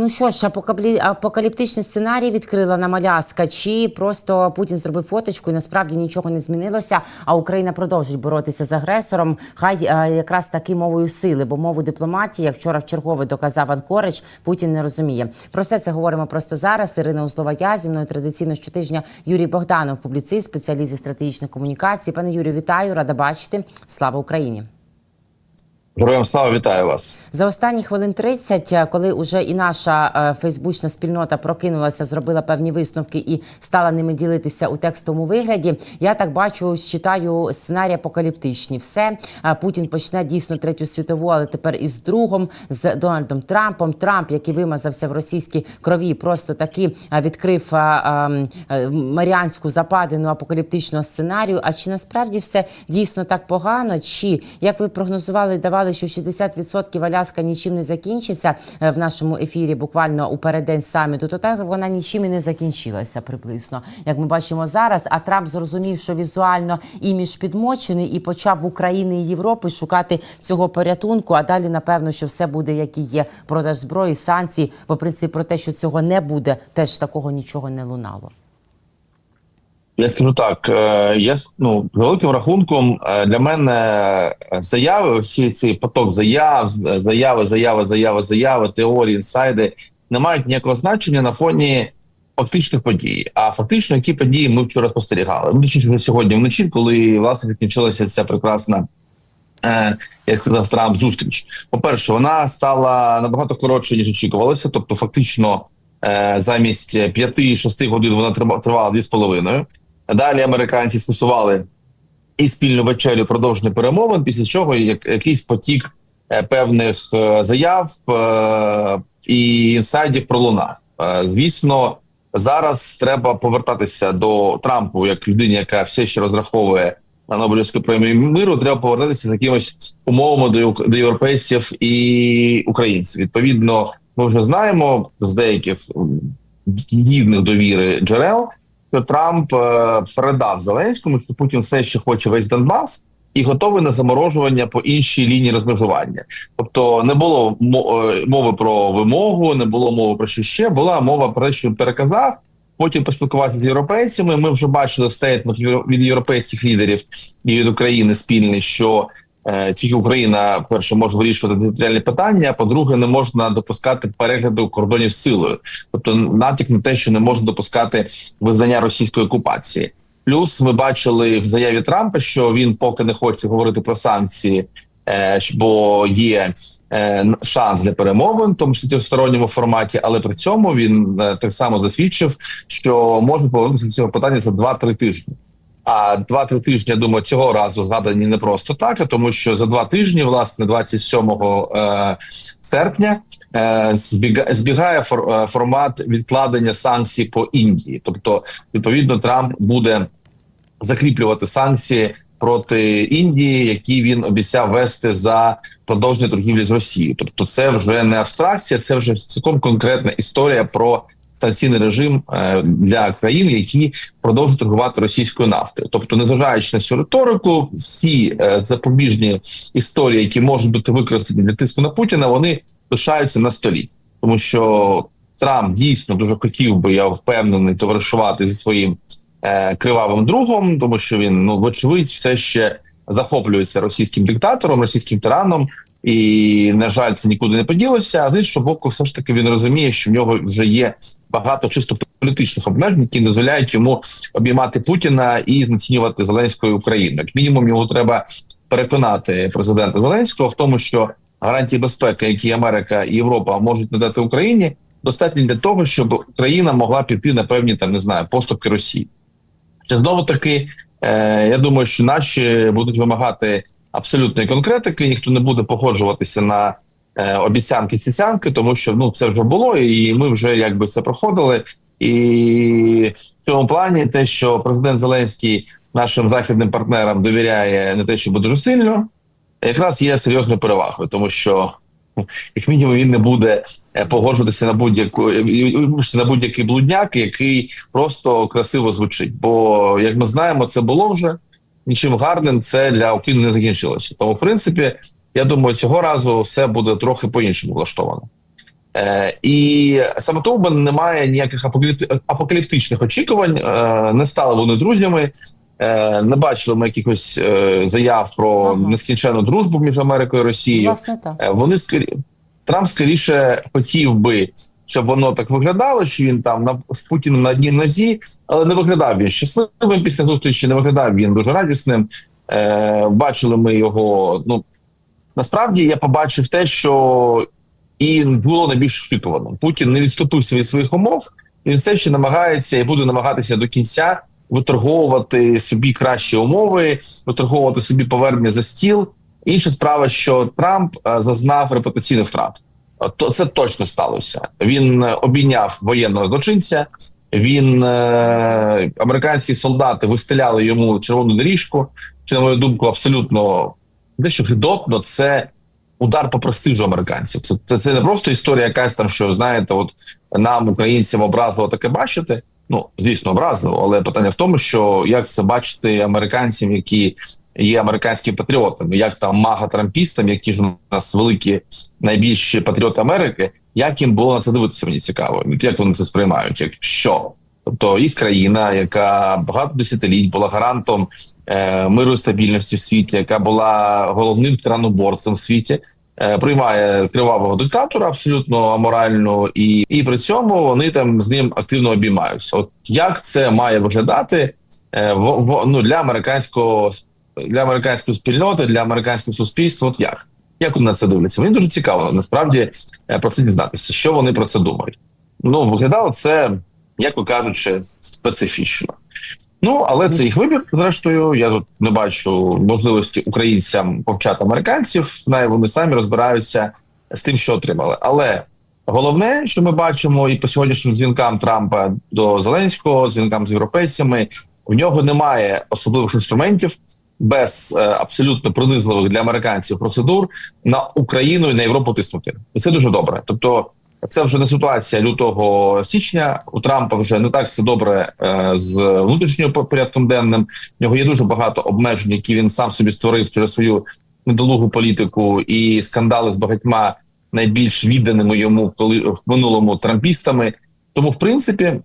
Ну що ж, апокаліптичний сценарій відкрила нам Аляска, чи просто Путін зробив фоточку і насправді нічого не змінилося, а Україна продовжить боротися з агресором. Хай е, якраз таки мовою сили, бо мову дипломатії, як вчора в чергове доказав Анкорич, Путін не розуміє. Про все це говоримо просто зараз. Ірина Узлова, я зі мною традиційно щотижня Юрій Богданов, публіцист, спеціаліст зі стратегічних комунікацій. Пане Юрію, вітаю, рада бачити. Слава Україні! Героям слава вітаю вас. За останні хвилин 30, е, коли уже і наша е, фейсбучна спільнота прокинулася, зробила певні висновки і стала ними ділитися у текстовому вигляді. Я так бачу, читаю сценарій апокаліптичні. Все Е, Путін почне дійсно третю світову, але тепер із другом з Дональдом Трампом. Трамп, який вимазався в російській крові, просто таки відкрив маріанську западину апокаліптичного сценарію. А чи насправді все дійсно так погано? Чи як ви прогнозували, давали, що 60% Аляска нічим не закінчиться е, в нашому ефірі, буквально у переддень саміту, то так вона нічим і не закінчилася приблизно, як ми бачимо зараз. А Трамп зрозумів, що візуально імідж підмочений і почав в Україні і Європи шукати цього порятунку. А далі, напевно, що все буде, як і є продаж зброї, санкцій. Бо в принципі про те, що цього не буде, теж такого нічого не лунало. Я скажу так: е, я ну великим рахунком е, для мене е, заяви, всі ці поток заяв, заяви, заяви, заяви, заяви, теорії, інсайди не мають ніякого значення на фоні фактичних подій. А фактично, які події ми вчора спостерігали. Ну, точніше, сьогодні вночі, коли власне закінчилася ця прекрасна. Як сказав Трамп, зустріч. По-перше, вона стала набагато коротше, ніж очікувалося. Тобто, фактично, замість 5-6 годин вона тривала 2,5. Далі американці скасували і спільну вечерю продовження перемовин, після чого як, якийсь потік е, певних е, заяв е, і інсайдів пролунав. Звісно, зараз треба повертатися до Трампу як людині, яка все ще розраховує на Нобелівську премію миру. Треба повертатися з якимись умовами до, до європейців і українців. Відповідно, ми вже знаємо з деяких гідних довіри джерел, що Трамп е, передав Зеленському, що Путін все ще хоче весь Донбас і готовий на заморожування по іншій лінії розмежування. Тобто не було е, мови про вимогу, не було мови про що ще. Була мова про те, що переказав. Потім поспілкувався з європейцями. Ми вже бачили стейтмент від європейських лідерів і від України спільний, що тільки Україна перше може вирішувати територіальні питання. а По-друге, не можна допускати перегляду кордонів силою, тобто натяк на те, що не можна допускати визнання російської окупації. Плюс ми бачили в заяві Трампа, що він поки не хоче говорити про санкції, е, бо є е, шанс для перемовин, тому числі в сторонньому форматі, але при цьому він е, так само засвідчив, що може повернутися до цього питання за 2-3 тижні. А 2-3 тижні, я думаю, цього разу згадані не просто так, тому що за два тижні, власне, 27 е, серпня, е, збіга, збігає е, формат відкладення санкцій по Індії. Тобто, відповідно, Трамп буде закріплювати санкції проти Індії, які він обіцяв вести за продовження торгівлі з Росією. Тобто, це вже не абстракція, це вже цілком конкретна історія про санкційний режим е, для країн, які продовжують торгувати російською нафтою. Тобто, незважаючи на цю риторику, всі е, запобіжні історії, які можуть бути використані для тиску на Путіна, вони лишаються на столі, тому що Трамп дійсно дуже хотів би, я впевнений, товаришувати зі своїм е, кривавим другом, тому що він ну вочевидь все ще захоплюється російським диктатором, російським тираном. І на жаль, це нікуди не поділося. А з іншого боку, все ж таки він розуміє, що в нього вже є багато чисто політичних обмежень, які дозволяють йому обіймати Путіна і знецінювати Зеленською Україну. Як мінімум, йому треба переконати президента Зеленського в тому, що гарантії безпеки, які Америка і Європа можуть надати Україні, достатньо для того, щоб Україна могла піти на певні там не знаю поступки Росії. Чи знову таки, е, я думаю, що наші будуть вимагати абсолютної конкретики, ніхто не буде погоджуватися на е, обіцянки цяцянки, тому що ну це вже було, і ми вже якби це проходили. І в цьому плані те, що президент Зеленський нашим західним партнерам довіряє не те, що буде дуже сильно, якраз є серйозною перевагою, тому що як мінімум він не буде е, погоджуватися на будь-яку на будь-який блудняк, який просто красиво звучить. Бо як ми знаємо, це було вже нічим гарним. Це для України не закінчилося. Тому, в принципі, я думаю, цього разу все буде трохи по іншому влаштовано. Е, і саме тому в мене немає ніяких апокаліпти- апокаліптичних очікувань. Е, не стали вони друзями. Е, не бачили ми якихось е, заяв про Ага. нескінченну дружбу між Америкою і Росією. Власне, так. Е, Вони скорі... Трамп скоріше хотів би, щоб воно так виглядало, що він там на з Путіним на одній нозі, але не виглядав він щасливим після зустрічі, не виглядав він дуже радісним. Е, бачили ми його. Ну насправді я побачив те, що і було найбільш очікувано. Путін не відступився від своїх умов. Він все ще намагається і буде намагатися до кінця виторговувати собі кращі умови, виторговувати собі повернення за стіл. Інша справа, що Трамп е, зазнав репутаційних втрат. От То це точно сталося. Він е, обійняв воєнного злочинця. Він е, американські солдати вистеляли йому червону доріжку. Чи на мою думку, абсолютно дещо гидотно. Це удар по престижу американців. Це, це, це не просто історія, якась там, що знаєте, от нам, українцям, образливо таке бачити. Ну, звісно, образливо, але питання в тому, що як це бачити американцям, які є американськими патріотами, як там мага-трампістам, які ж у нас великі найбільші патріоти Америки, як їм було на це дивитися, мені цікаво. Як вони це сприймають? Як що? Тобто їх країна, яка багато десятиліть була гарантом е, миру і стабільності в світі, яка була головним тираноборцем в світі, приймає кривавого диктатора, абсолютно аморальну, і, і при цьому вони там з ним активно обіймаються. От як це має виглядати е, в, в, ну, для американського для американської спільноти, для американського суспільства? От як? Як вони на це дивляться? Мені дуже цікаво насправді е, про це дізнатися, що вони про це думають. Ну виглядало це, як ви кажучи, специфічно. Ну але це їх вибір. Зрештою, я тут не бачу можливості українцям повчати американців. Най вони самі розбираються з тим, що отримали. Але головне, що ми бачимо, і по сьогоднішнім дзвінкам Трампа до Зеленського, дзвінкам з європейцями, в нього немає особливих інструментів без е, абсолютно пронизливих для американців процедур на Україну і на Європу тиснути. І це дуже добре. Тобто. Це вже не ситуація лютого січня. У Трампа вже не так все добре е, з внутрішнім порядком денним. В нього є дуже багато обмежень, які він сам собі створив через свою недолугу політику і скандали з багатьма найбільш відданими йому в коли в минулому трампістами. Тому, в принципі,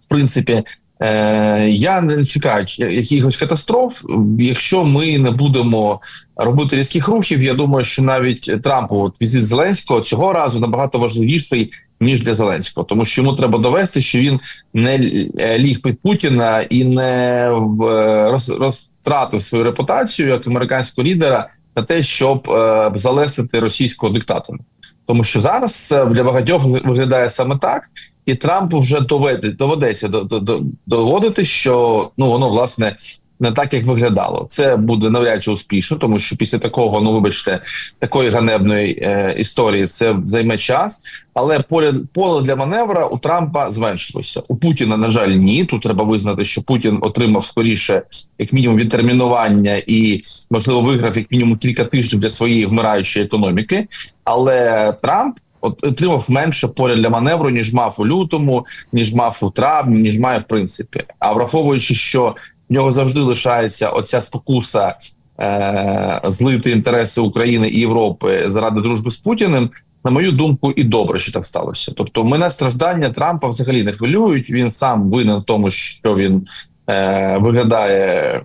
в принципі, я не чекаю якихось катастроф. Якщо ми не будемо робити різких рухів, я думаю, що навіть Трампу от візит Зеленського цього разу набагато важливіший ніж для Зеленського, тому що йому треба довести, що він не ліг під Путіна і не роз, розтратив свою репутацію як американського лідера на те, щоб е, залестити російського диктатора. Тому що зараз для багатьох виглядає саме так, і Трампу вже доведе, доведеться до, до, до, доводити, що ну воно власне не так, як виглядало. Це буде навряд чи успішно, тому що після такого, ну вибачте, такої ганебної е, історії це займе час. Але поле поле для маневра у Трампа зменшилося. У Путіна, на жаль, ні. Тут треба визнати, що Путін отримав скоріше, як мінімум, відтермінування і можливо виграв як мінімум кілька тижнів для своєї вмираючої економіки. Але Трамп отримав менше поля для маневру, ніж мав у лютому, ніж мав у травні, ніж має в принципі. А враховуючи, що в нього завжди лишається оця спокуса е- злити інтереси України і Європи заради дружби з Путіним. На мою думку, і добре, що так сталося. Тобто, мене страждання Трампа взагалі не хвилюють. Він сам винен в тому, що він е- виглядає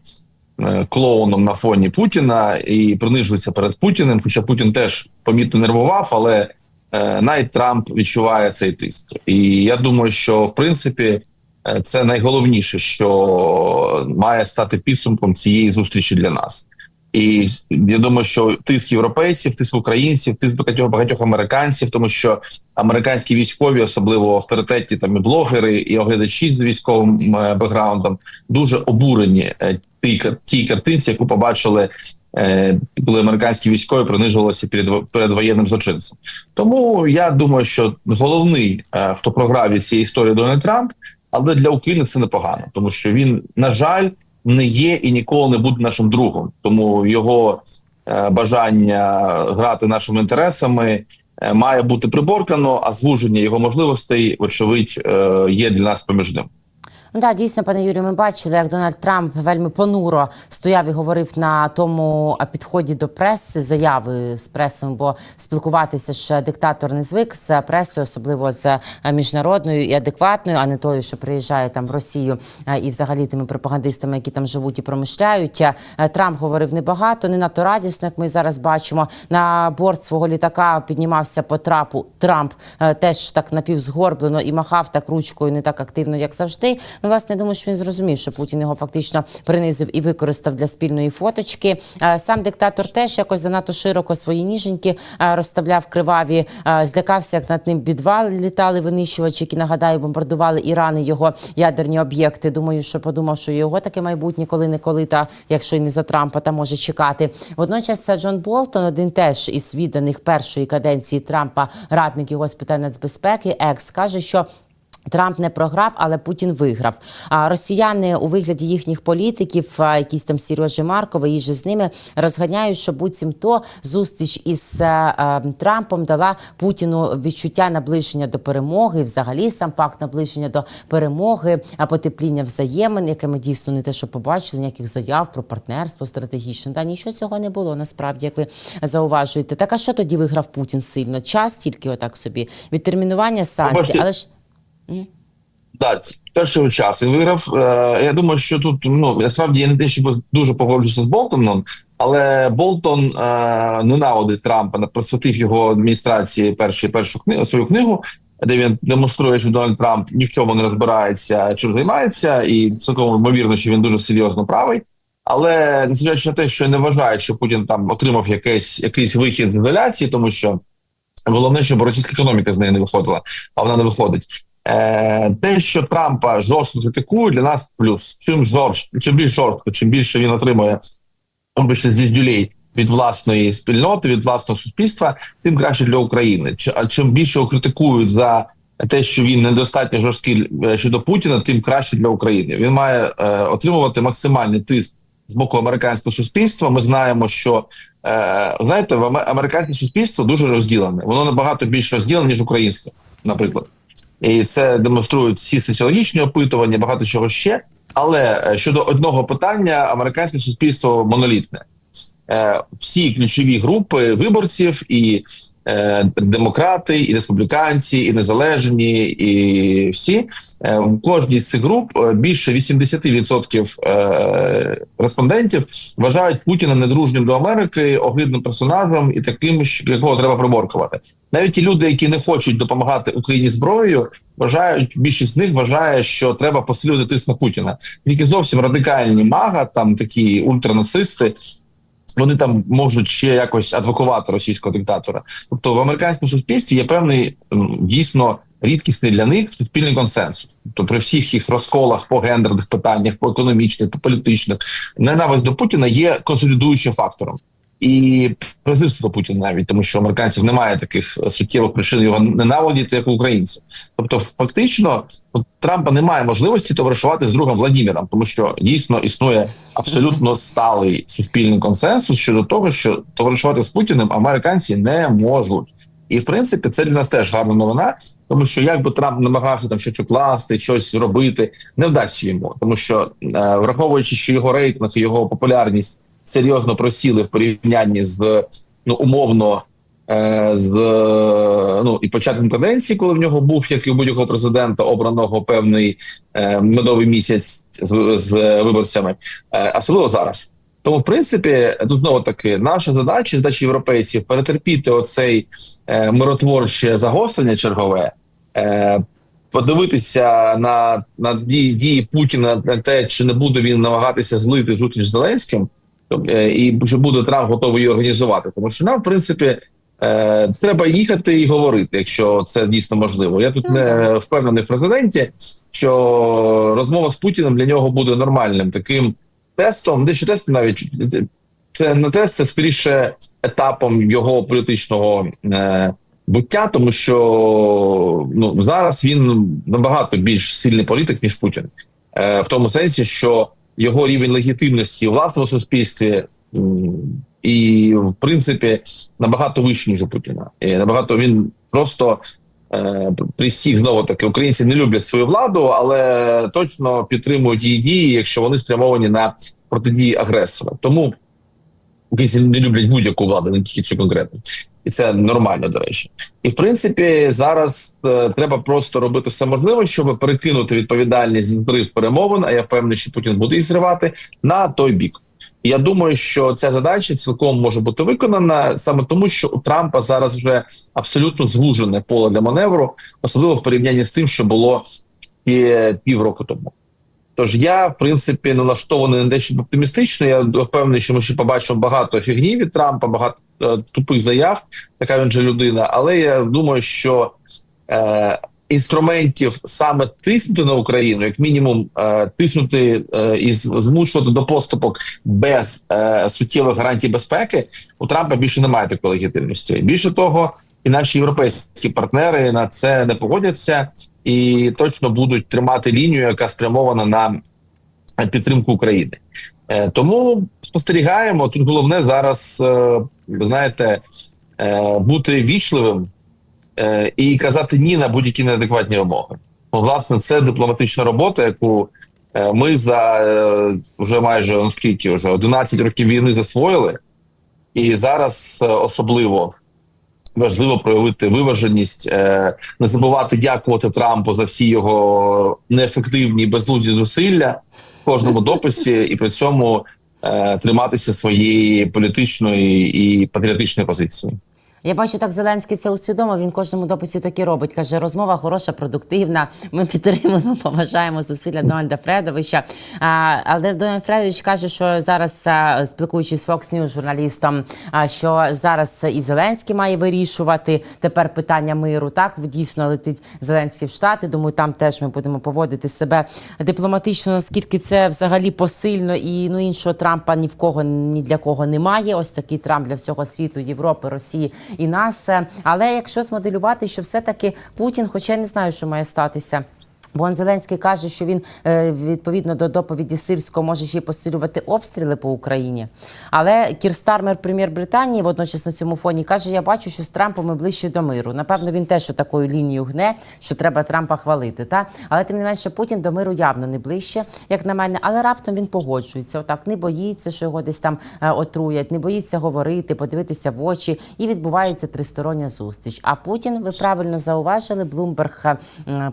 е, клоуном на фоні Путіна і принижується перед Путіним. Хоча Путін теж помітно нервував, але навіть Трамп відчуває цей тиск. І я думаю, що в принципі е, це найголовніше, що має стати підсумком цієї зустрічі для нас. І я думаю, що тиск європейців, тиск українців, тиск багатьох багатьох американців, тому що американські військові, особливо авторитетні там і блогери, і оглядачі з військовим е, бекграундом, дуже обурені е, тій, тій картинці, яку побачили, е, коли американські військові принижувалися перед перед воєнним злочинцем. Тому я думаю, що головний, хто програв від цієї історії Дональд Трамп, але для України це непогано, тому що він, на жаль, не є і ніколи не буде нашим другом. Тому його е, бажання грати нашими інтересами е, має бути приборкано, а звуження його можливостей, вочевидь, е, є для нас поміж ним. Ну, да, дійсно, пане Юрію, ми бачили, як Дональд Трамп вельми понуро стояв і говорив на тому підході до преси, заяви з пресою, бо спілкуватися ж диктатор не звик з пресою, особливо з е, міжнародною і адекватною, а не тою, що приїжджає там в Росію е, і взагалі тими пропагандистами, які там живуть і промишляють. Е, Трамп говорив небагато, не надто радісно, як ми зараз бачимо. На борт свого літака піднімався по трапу. Трамп теж так напівзгорблено і махав так ручкою, не так активно, як завжди. Ну, власне, я думаю, що він зрозумів, що Путін його фактично принизив і використав для спільної фоточки. Е, Сам диктатор теж якось занадто широко свої ніженьки е, розставляв криваві, е, злякався, як над ним підвал літали винищувачі, які нагадаю, бомбардували Іран і його ядерні об'єкти. Думаю, що подумав, що його таке майбутнє коли-неколи, та якщо й не за Трампа, та може чекати. Водночас Джон Болтон, один теж із відданих першої каденції Трампа, радник його з питань нацбезпеки, екс каже, що. Трамп не програв, але Путін виграв. А росіяни у вигляді їхніх політиків, якісь там Сережі Маркова, і же з ними розганяють, що буцімто зустріч із е, е, Трампом дала Путіну відчуття наближення до перемоги. Взагалі, сам факт наближення до перемоги, а потепління взаємин, яке ми дійсно не те, що побачили, ніяких заяв про партнерство стратегічне. Та нічого цього не було. Насправді, як ви зауважуєте. Так а що тоді виграв Путін сильно? Час тільки отак собі відтермінування санкцій, але ж. Так, перший час він виграв. Е, Я думаю, що тут ну насправді я не те, щоб дуже погоджуюся з Болтоном, але Болтон е, ненавидить Трампа, присвятив його адміністрації першу першу книгу свою книгу, де він демонструє, що Дональд Трамп ні в чому не розбирається, чим займається, і цілком ймовірно, що він дуже серйозно правий. Але незважаючи на те, що не вважає, що Путін там отримав якийсь якийсь вихід з ізоляції, тому що головне, щоб російська економіка з неї не виходила, а вона не виходить. Е, те, що Трампа жорстко критикують, для нас плюс. Чим жорст, чим більш жорстко, чим більше він отримує більше звіздюлей від власної спільноти, від власного суспільства, тим краще для України. Чим більше його критикують за те, що він недостатньо жорсткий е, щодо Путіна, тим краще для України. Він має е, отримувати максимальний тиск з боку американського суспільства. Ми знаємо, що е, знаєте, в аме- американське суспільство дуже розділене. Воно набагато більш розділене ніж українське, наприклад. І це демонструють всі соціологічні опитування, багато чого ще. Але е, щодо одного питання, американське суспільство монолітне. Е, Всі ключові групи виборців, і е, демократи, і республіканці, і незалежні, і всі е, в кожній з цих груп більше 80% е, респондентів вважають Путіна недружнім до Америки, огидним персонажем і таким, якого треба приборкувати. Навіть ті люди, які не хочуть допомагати Україні зброєю, вважають більшість з них вважає, що треба посилювати тиск на Путіна. Тільки зовсім радикальні мага, там такі ультранацисти. Вони там можуть ще якось адвокувати російського диктатора. Тобто в американському суспільстві є певний дійсно рідкісний для них суспільний консенсус. Тобто при всіх їх розколах по гендерних питаннях, по економічних, по політичних, ненависть до Путіна є консолідуючим фактором. І презирство до Путіна навіть тому, що американців немає таких суттєвих причин його ненавидіти, як у українців. Тобто, фактично, у Трампа немає можливості товаришувати з другом Владіміром, тому що дійсно існує абсолютно сталий суспільний консенсус щодо того, що товаришувати з Путіним американці не можуть. І в принципі це для нас теж гарна новина, тому що як би Трамп намагався там щось укласти, щось робити, не вдасться йому, тому що е, враховуючи, що його рейтинг, його популярність серйозно просіли в порівнянні з ну умовно е, з ну і початком каденції, коли в нього був як і у будь-якого президента обраного певний е, медовий місяць з, з виборцями, е, особливо зараз. Тому, в принципі, тут знову таки наша задача, задача європейців перетерпіти оцей е, миротворче загострення чергове, е, подивитися на, на дії, дії Путіна на те, чи не буде він намагатися злити зустріч з Зеленським, і чи буде Трамп готовий її організувати. Тому що нам, в принципі, е, треба їхати і говорити, якщо це дійсно можливо. Я тут Ну, не впевнений в президенті, що розмова з Путіним для нього буде нормальним таким тестом, дещо тестом навіть це не тест, це скоріше етапом його політичного е, буття, тому що ну зараз він набагато більш сильний політик ніж Путін, е, в тому сенсі, що його рівень легітимності у власному суспільстві. І в принципі набагато вищий, ніж у Путіна. І набагато він просто е, при знову таки українці не люблять свою владу, але точно підтримують її дії, якщо вони спрямовані на протидії агресора. Тому українці не люблять будь-яку владу, не тільки цю конкретну. І це нормально, до речі. І в принципі, зараз е, треба просто робити все можливе, щоб перекинути відповідальність за зрив перемовин. А я впевнений, що Путін буде їх зривати на той бік. Я думаю, що ця задача цілком може бути виконана саме тому, що у Трампа зараз вже абсолютно звужене поле для маневру, особливо в порівнянні з тим, що було ще півроку тому. Тож я, в принципі, налаштований на дещо оптимістично. Я впевнений, що ми ще побачимо багато фігні від Трампа, багато е, тупих заяв. Така він же людина. Але я думаю, що е, інструментів саме тиснути на Україну, як мінімум, е, тиснути е, і змушувати до поступок без е, суттєвих гарантій безпеки, у Трампа більше немає такої легітимності. Більше того, і наші європейські партнери на це не погодяться і точно будуть тримати лінію, яка спрямована на підтримку України. Е, Тому спостерігаємо. Тут головне зараз, е, ви знаєте, е, бути вічливим і казати ні на будь-які неадекватні вимоги. Ну, власне, це дипломатична робота, яку ми за вже майже ну, скільки вже 11 років війни засвоїли, і зараз особливо важливо проявити виваженість, не забувати дякувати Трампу за всі його неефективні і зусилля кожному дописі, і при цьому е, триматися своєї політичної і патріотичної позиції. Я бачу, так Зеленський це усвідомив. Він кожному дописі так і робить. Каже, розмова хороша, продуктивна. Ми підтримуємо, поважаємо зусилля Дональда Фредовича. А, але Дональд Фредович каже, що зараз, спілкуючись з Fox News журналістом, що зараз і Зеленський має вирішувати тепер питання миру. Так дійсно летить Зеленський в Штати. Думаю, там теж ми будемо поводити себе дипломатично, наскільки це взагалі посильно і ну іншого Трампа ні в кого ні для кого немає. Ось такий Трамп для всього світу, Європи, Росії і нас. Е, Але якщо змоделювати, що все-таки Путін, хоча я не знаю, що має статися. Бо Зеленський каже, що він е, відповідно до доповіді Сирського може ще посилювати обстріли по Україні. Але Кір Стармер, прем'єр Британії, водночас на цьому фоні каже: Я бачу, що з Трампом ми ближче до миру. Напевно, він теж такою лінією гне, що треба Трампа хвалити. Та але тим не менше Путін до миру явно не ближче, як на мене. Але раптом він погоджується. Отак не боїться, що його десь там е, отруять, не боїться говорити, подивитися в очі, і відбувається тристороння зустріч. А Путін, ви правильно зауважили, Блумберг,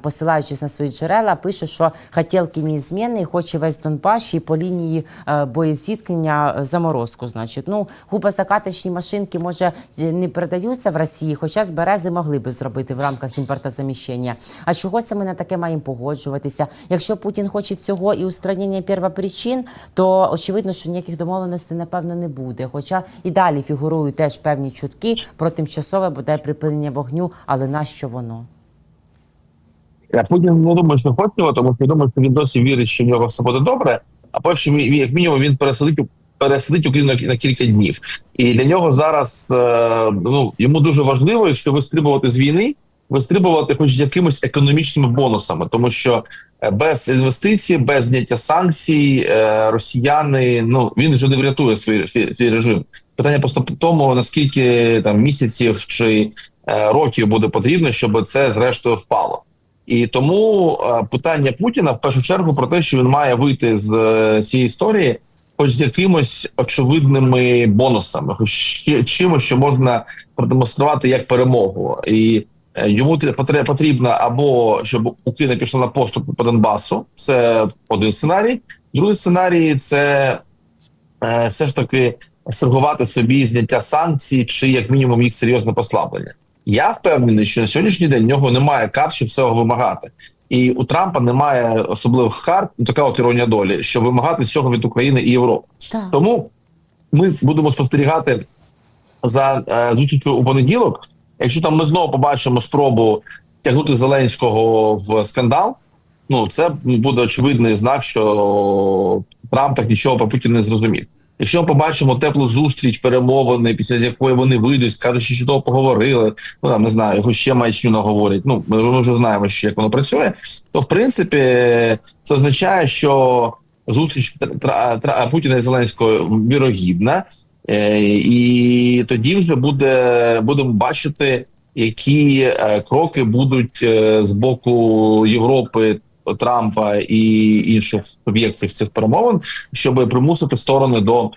посилаючись на свої джерела, пише, що хотілки неізмінні, хоче весь Донбас і по лінії е, боєзіткнення е, заморозку. Значить, ну губозакаточні машинки може е, не передаються в Росії, хоча з берези могли би зробити в рамках імпортозаміщення. А чого це ми на таке маємо погоджуватися? Якщо Путін хоче цього і устранення первопричин, то очевидно, що ніяких домовленостей напевно не буде. Хоча і далі фігурують теж певні чутки про тимчасове бодай припинення вогню, але нащо воно? Путін не думаю, що хоче тому що думаю, що він досі вірить, що в нього все буде добре. А він- як мінімум, він переселить переселить Україну на, кілька днів. І для нього зараз е, ну йому дуже важливо, якщо вистрибувати з війни, вистрибувати хоч з якимись економічними бонусами, тому що е, без інвестицій, без зняття санкцій, е, росіяни ну він вже не врятує свій, свій, режим. Питання просто тому, наскільки там місяців чи років буде потрібно, щоб це зрештою впало. І тому е, питання Путіна в першу чергу про те, що він має вийти з е, цієї історії, хоч з якимось очевидними бонусами, хоч чимось, що можна продемонструвати як перемогу. І е, йому потрібно або щоб Україна пішла на поступ по Донбасу. Це один сценарій. Другий сценарій це все ж таки сергувати собі зняття санкцій, чи як мінімум їх серйозне послаблення. Я впевнений, що на сьогоднішній день в нього немає карт, щоб цього вимагати. І у Трампа немає особливих карт, ну, така от іронія долі, щоб вимагати цього від України і Європи. Так. Тому ми будемо спостерігати за е, зустрічю у понеділок. Якщо там ми знову побачимо спробу тягнути Зеленського в скандал, ну це буде очевидний знак, що Трамп так нічого про Путіна не зрозумів. Якщо ми побачимо теплу зустріч, перемовини, після якої вони вийдуть, скажуть, що чудово поговорили, ну там не знаю, його ще маячню наговорять. Ну ми, вже знаємо, що як воно працює. То в принципі це означає, що зустріч Путіна і Зеленського вірогідна, Е, і тоді вже буде будемо бачити, які е, кроки будуть е, з боку Європи. Трампа і інших суб'єктів цих перемовин, щоб примусити сторони до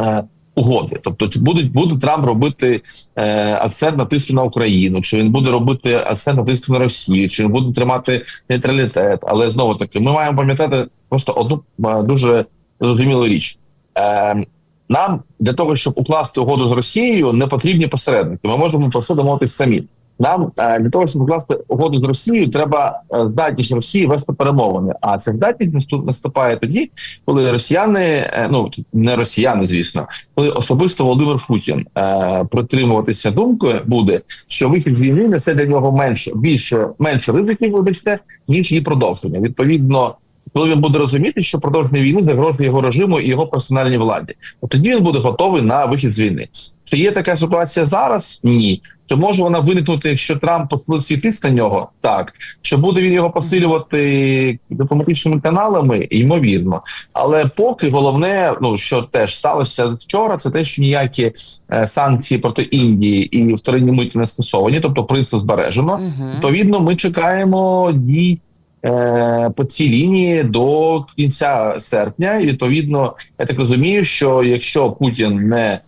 е, угоди. Тобто, чи будуть буде Трамп робити е, акцент на тиску на Україну, чи він буде робити акцент на тиску на Росію, чи він буде тримати нейтралітет. Але знову таки, ми маємо пам'ятати просто одну е, дуже зрозумілу річ. Е, нам для того, щоб укласти угоду з Росією, не потрібні посередники. Ми можемо про все домовитись самі. Нам е, для того, щоб укласти угоду з Росією, треба е, здатність Росії вести перемовини. А ця здатність наступ- наступає тоді, коли росіяни, е, ну не росіяни, звісно, коли особисто Володимир Путін е, притримуватися думкою буде, що вихід з війни несе для нього менше більше менше ризиків, вибачте, ніж її продовження. Відповідно, коли він буде розуміти, що продовження війни загрожує його режиму і його персональній владі, тоді він буде готовий на вихід з війни. Чи є така ситуація зараз? Ні. Чи може вона виникнути, якщо Трамп посилить свій тиск на нього? Так. Чи буде він його посилювати дипломатичними каналами? Ймовірно. Але поки головне, ну що теж сталося вчора, це те, що ніякі е, санкції проти Індії і вторинні миті не скасовані, тобто принцип збережено. Угу. Відповідно, ми чекаємо дій е, по цій лінії до кінця серпня. І відповідно, я так розумію, що якщо Путін не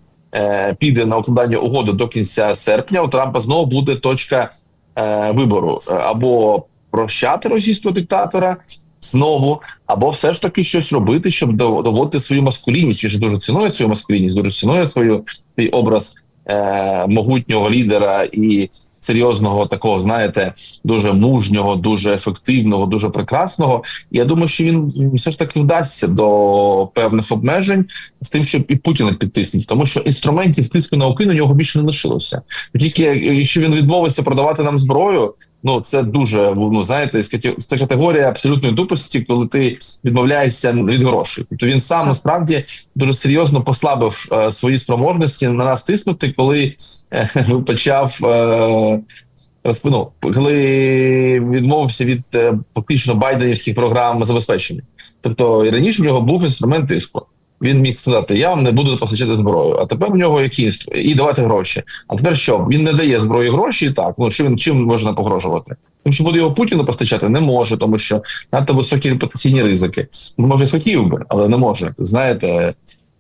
піде на укладання угоди до кінця серпня, у Трампа знову буде точка е, вибору Е, або прощати російського диктатора. Знову або все ж таки щось робити, щоб дов- доводити свою маскулінність. Він же дуже цінує свою маскулінність, дуже цінує свою свій образ е, могутнього лідера і серйозного такого, знаєте, дуже мужнього, дуже ефективного, дуже прекрасного. І я думаю, що він все ж таки вдасться до певних обмежень з тим, щоб і Путіна підтиснути, тому що інструментів тиску на Україну у нього більше не лишилося. Тільки якщо він відмовиться продавати нам зброю. Ну, це дуже ну знаєте, це категорія абсолютної тупості, коли ти відмовляєшся від грошей. Тобто він сам насправді дуже серйозно послабив е, свої спроможності на нас тиснути, коли е, почав е, ну, коли відмовився від е, фактично байденівських програм забезпечення. Тобто і раніше в нього був інструмент тиску. Він міг сказати: я вам не буду постачати зброю. А тепер у нього які інстру- і давати гроші. А тепер що? Він не дає зброї гроші і так. Ну що він чим можна погрожувати? Тому що буде його Путіну постачати не може, тому що надто високі репутаційні ризики. Ну, Може, хотів би, але не може. Знаєте,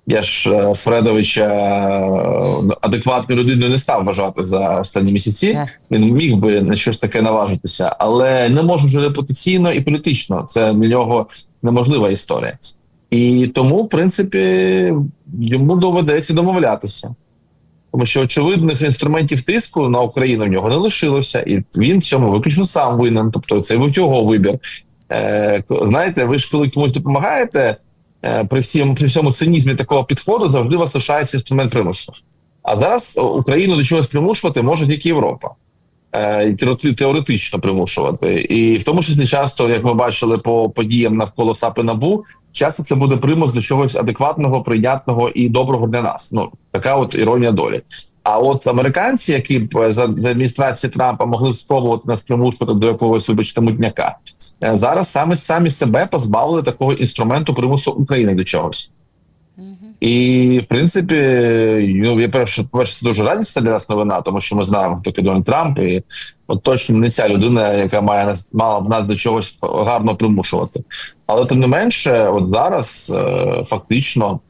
я ж е, Фредовича е, адекватною людиною не став вважати за останні місяці. Він міг би на щось таке наважитися, але не може вже репутаційно і політично. Це для нього неможлива історія. І тому, в принципі, йому доведеться домовлятися. Тому що очевидних інструментів тиску на Україну в нього не лишилося, і він в цьому виключно сам винен. Тобто, це його вибір. Е, знаєте, ви ж коли комусь допомагаєте, е, при всім при всьому цинізмі такого підходу завжди вас лишається інструмент примусу. А зараз Україну до чогось примушувати може тільки Європа. Е, теоретично примушувати, і в тому числі часто, як ми бачили по подіям навколо САПи НАБУ, часто це буде примус до чогось адекватного, прийнятного і доброго для нас. Ну така от іронія долі. А от американці, які б за адміністрації Трампа могли спробувати нас примушувати до якогось вибачте мутняка, е, зараз саме самі себе позбавили такого інструменту примусу України до чогось. І в принципі, ну я перше, перше, дуже радісна для нас новина, тому що ми знаємо, хто Дональд Трамп, і от точно не ця людина, яка має нас мала б нас до чогось гарно примушувати. Але тим не менше, от зараз е, фактично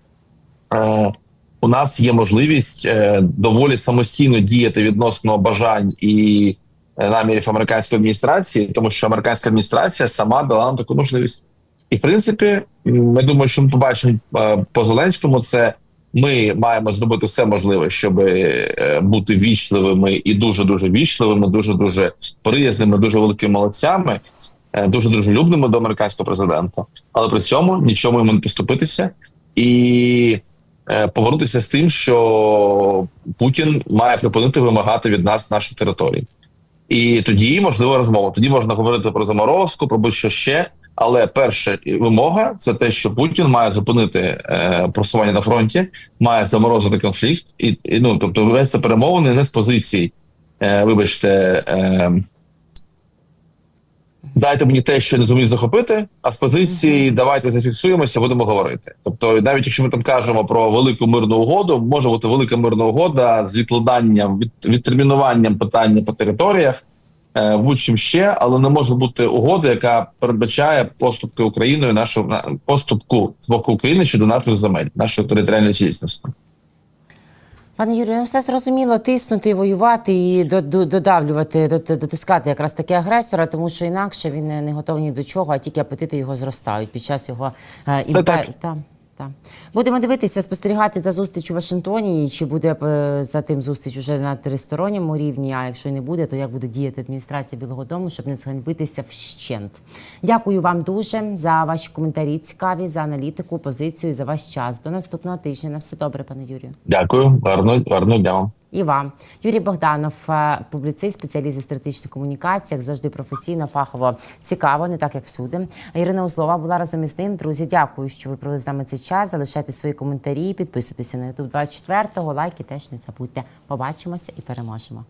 е, у нас є можливість е, доволі самостійно діяти відносно бажань і е, намірів американської адміністрації, тому що американська адміністрація сама дала нам таку можливість. І в принципі, ми думаємо, що ми побачимо е, по Зеленському. Це ми маємо зробити все можливе, щоб е, бути вічливими і дуже дуже вічливими, дуже дуже приязними, дуже великими молодцями, дуже дружелюбними до американського президента, але при цьому нічому йому не поступитися і е, повернутися з тим, що Путін має припинити вимагати від нас наших територій. І тоді можливо розмова. Тоді можна говорити про заморозку, про будь-що ще. Але перша вимога це те, що Путін має зупинити е, просування на фронті, має заморозити конфлікт, і, і ну тобто вести перемовини не з позицій, е, вибачте, е, дайте мені те, що не зумів захопити, а з позиції давайте зафіксуємося, будемо говорити. Тобто, навіть якщо ми там кажемо про велику мирну угоду, може бути велика мирна угода з відкладанням від відтермінуванням питання по територіях. Е, Будь-чим ще, але не може бути угода, яка передбачає поступки Україною нашого на- поступку з боку України щодо наших земель, нашої територіальної цілісності. Пане Юрію, ну все зрозуміло, тиснути, воювати і до- до- додавлювати, дот- дотискати якраз таки агресора, тому що інакше він не готовий ні до чого, а тільки апетити його зростають під час його е, Будемо дивитися, спостерігати за зустріч у Вашингтоні, чи буде е, за тим зустріч уже на тристоронньому рівні. А якщо не буде, то як буде діяти адміністрація Білого Дому, щоб не зганьбитися вщент. Дякую вам дуже за ваші коментарі, цікаві за аналітику, позицію, за ваш час. До наступного тижня. На все добре, пане Юрію. Дякую, гарно, дня вам. І вам Юрій Богданов, е, публіцист, спеціаліст зі стратегічних комунікацій, як завжди професійно, фахово цікаво, не так як всюди. Ірина Узлова була разом із ним. Друзі, дякую, що ви провели з нами цей час. Залишайте свої коментарі, підписуйтеся на YouTube 24-го, лайки теж не забудьте. Побачимося і переможемо.